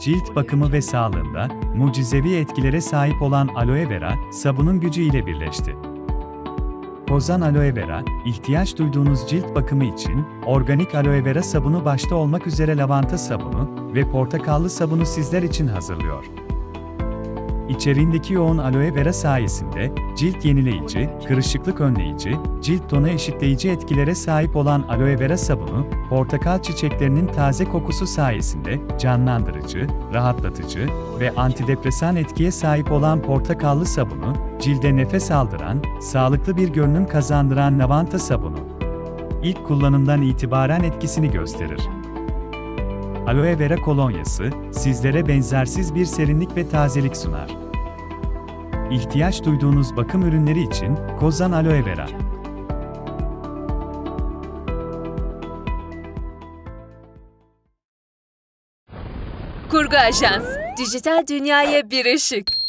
cilt bakımı ve sağlığında mucizevi etkilere sahip olan aloe vera, sabunun gücü ile birleşti. Kozan Aloe Vera, ihtiyaç duyduğunuz cilt bakımı için organik aloe vera sabunu başta olmak üzere lavanta sabunu ve portakallı sabunu sizler için hazırlıyor. İçeriğindeki yoğun aloe vera sayesinde cilt yenileyici, kırışıklık önleyici, cilt tonu eşitleyici etkilere sahip olan aloe vera sabunu, portakal çiçeklerinin taze kokusu sayesinde canlandırıcı, rahatlatıcı ve antidepresan etkiye sahip olan portakallı sabunu, cilde nefes aldıran, sağlıklı bir görünüm kazandıran lavanta sabunu. İlk kullanımdan itibaren etkisini gösterir. Aloe vera kolonyası, sizlere benzersiz bir serinlik ve tazelik sunar. İhtiyaç duyduğunuz bakım ürünleri için Kozan Aloe Vera. Kurgu Ajans. Dijital dünyaya bir ışık.